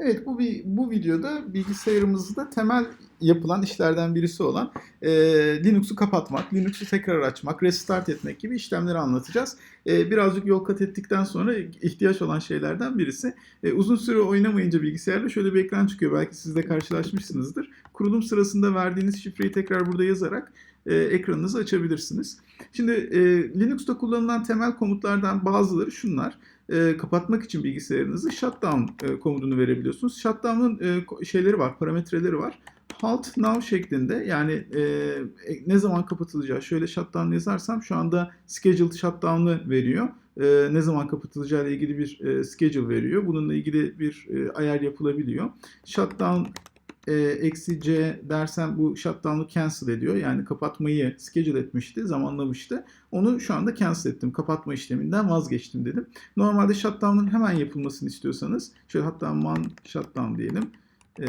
Evet bu bir bu videoda bilgisayarımızda temel yapılan işlerden birisi olan e, Linux'u kapatmak, Linux'u tekrar açmak, restart etmek gibi işlemleri anlatacağız. E, birazcık yol kat ettikten sonra ihtiyaç olan şeylerden birisi. E, uzun süre oynamayınca bilgisayarda şöyle bir ekran çıkıyor. Belki siz de karşılaşmışsınızdır. Kurulum sırasında verdiğiniz şifreyi tekrar burada yazarak e, ekranınızı açabilirsiniz. Şimdi e, Linux'ta kullanılan temel komutlardan bazıları şunlar e, kapatmak için bilgisayarınızı shutdown e, komutunu verebiliyorsunuz. Shutdown'ın e, şeyleri var, parametreleri var. Halt now şeklinde yani e, ne zaman kapatılacağı şöyle shutdown yazarsam şu anda scheduled shutdown'ı veriyor. E, ne zaman kapatılacağı ile ilgili bir e, schedule veriyor. Bununla ilgili bir e, ayar yapılabiliyor. Shutdown e, eksi C dersem bu shutdown'u cancel ediyor. Yani kapatmayı schedule etmişti, zamanlamıştı. Onu şu anda cancel ettim. Kapatma işleminden vazgeçtim dedim. Normalde shutdown'un hemen yapılmasını istiyorsanız şöyle hatta man shutdown diyelim. E,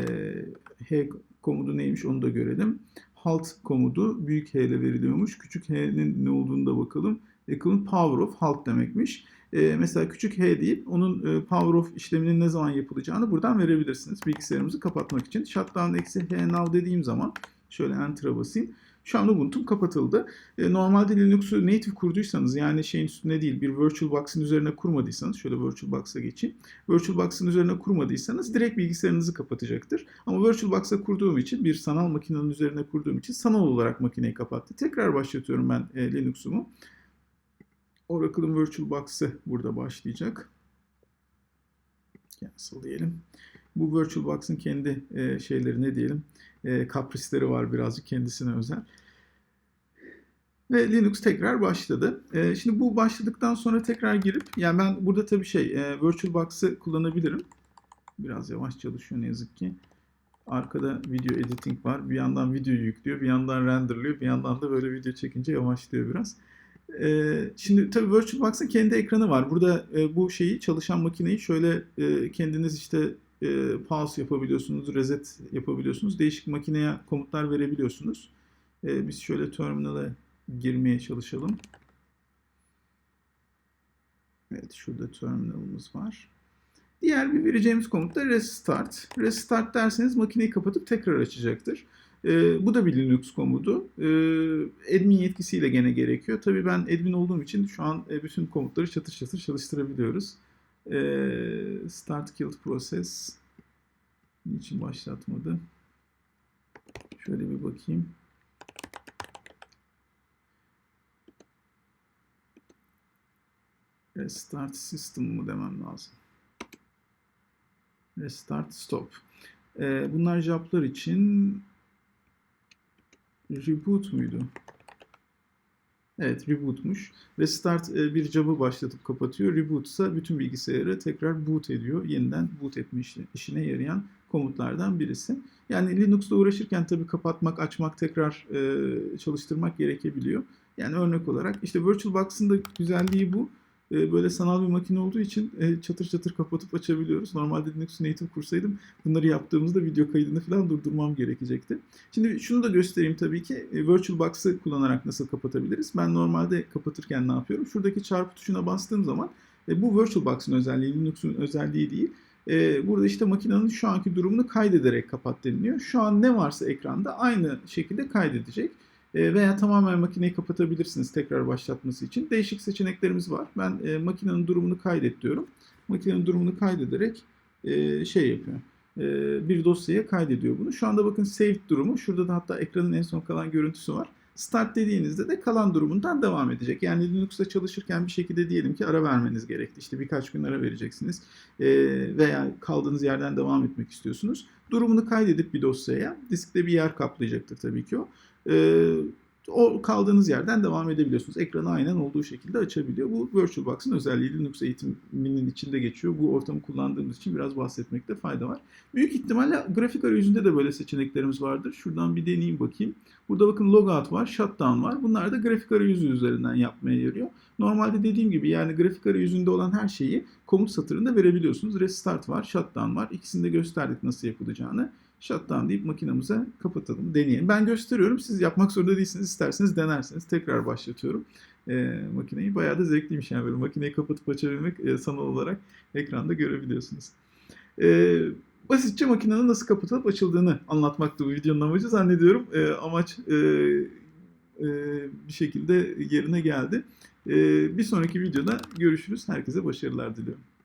H komutu neymiş onu da görelim. Halt komutu büyük H ile veriliyormuş. Küçük H'nin ne olduğunu da bakalım. Equal power of halt demekmiş. E, mesela küçük h deyip onun e, power of işleminin ne zaman yapılacağını buradan verebilirsiniz. Bilgisayarımızı kapatmak için. Shutdown eksi h now dediğim zaman şöyle enter'a basayım. Şu anda Ubuntu kapatıldı. E, normalde Linux'u native kurduysanız yani şeyin üstünde değil bir VirtualBox'ın üzerine kurmadıysanız şöyle VirtualBox'a geçeyim. VirtualBox'ın üzerine kurmadıysanız direkt bilgisayarınızı kapatacaktır. Ama VirtualBox'a kurduğum için bir sanal makinenin üzerine kurduğum için sanal olarak makineyi kapattı. Tekrar başlatıyorum ben e, Linux'umu. Oracle'ın VirtualBox'ı burada başlayacak. Cancel diyelim. Bu VirtualBox'ın kendi e, şeyleri ne diyelim e, kaprisleri var birazcık kendisine özel. Ve Linux tekrar başladı. E, şimdi bu başladıktan sonra tekrar girip yani ben burada tabii şey e, VirtualBox'ı kullanabilirim. Biraz yavaş çalışıyor ne yazık ki. Arkada video editing var. Bir yandan videoyu yüklüyor, bir yandan renderlıyor, bir yandan da böyle video çekince yavaşlıyor biraz. Ee, şimdi tabii VirtualBox'ın kendi ekranı var. Burada e, bu şeyi çalışan makineyi şöyle e, kendiniz işte e, pause yapabiliyorsunuz, reset yapabiliyorsunuz. Değişik makineye komutlar verebiliyorsunuz. E, biz şöyle terminal'e girmeye çalışalım. Evet şurada terminalımız var. Diğer bir vereceğimiz komut da restart. Restart derseniz makineyi kapatıp tekrar açacaktır. E, bu da bir Linux komutu. E, admin yetkisiyle gene gerekiyor. Tabii ben admin olduğum için şu an e, bütün komutları çatır çatır çalıştırabiliyoruz. E, start killed process niçin başlatmadı? Şöyle bir bakayım. Restart system mı demem lazım. Restart stop. E, bunlar joblar için Reboot muydu? Evet rebootmuş. Restart e, bir job'ı başlatıp kapatıyor. Reboot ise bütün bilgisayarı tekrar boot ediyor. Yeniden boot etme işine yarayan komutlardan birisi. Yani Linux'la uğraşırken tabii kapatmak, açmak, tekrar e, çalıştırmak gerekebiliyor. Yani örnek olarak işte VirtualBox'ın da güzelliği bu. E, böyle sanal bir makine olduğu için e, çatır çatır kapatıp açabiliyoruz. Normalde Linux native kursaydım bunları yaptığımızda video kaydını falan durdurmam gerekecekti. Şimdi şunu da göstereyim tabii ki. E, VirtualBox'ı kullanarak nasıl kapatabiliriz? Ben normalde kapatırken ne yapıyorum? Şuradaki çarpı tuşuna bastığım zaman bu VirtualBox'ın özelliği, Linux'un özelliği değil. Burada işte makinenin şu anki durumunu kaydederek kapat deniliyor. Şu an ne varsa ekranda aynı şekilde kaydedecek. E, veya tamamen makineyi kapatabilirsiniz tekrar başlatması için. Değişik seçeneklerimiz var. Ben e, makinenin durumunu kaydet diyorum. Makinenin durumunu kaydederek e, şey yapıyor. E, bir dosyaya kaydediyor bunu. Şu anda bakın saved durumu. Şurada da hatta ekranın en son kalan görüntüsü var. Start dediğinizde de kalan durumundan devam edecek. Yani Linux'ta çalışırken bir şekilde diyelim ki ara vermeniz gerekti. İşte birkaç gün ara vereceksiniz. E, veya kaldığınız yerden devam etmek istiyorsunuz. Durumunu kaydedip bir dosyaya. Diskte bir yer kaplayacaktır tabii ki o. Ee, o kaldığınız yerden devam edebiliyorsunuz. Ekranı aynen olduğu şekilde açabiliyor. Bu VirtualBox'ın özelliği Linux eğitiminin içinde geçiyor. Bu ortamı kullandığımız için biraz bahsetmekte fayda var. Büyük ihtimalle grafik arayüzünde de böyle seçeneklerimiz vardır. Şuradan bir deneyeyim bakayım. Burada bakın logout var, shutdown var. Bunlar da grafik arayüzü üzerinden yapmaya yarıyor. Normalde dediğim gibi yani grafik arayüzünde olan her şeyi komut satırında verebiliyorsunuz. Restart var, shutdown var. İkisini de gösterdik nasıl yapılacağını shutdown deyip makinamıza kapatalım, deneyelim. Ben gösteriyorum, siz yapmak zorunda değilsiniz. İsterseniz denersiniz. Tekrar başlatıyorum e, makineyi. Bayağı da zevkliymiş yani böyle makineyi kapatıp açabilmek e, sanal olarak ekranda görebiliyorsunuz. E, basitçe makinenin nasıl kapatılıp açıldığını anlatmaktı bu videonun amacı zannediyorum. E, amaç e, e, bir şekilde yerine geldi. E, bir sonraki videoda görüşürüz. Herkese başarılar diliyorum.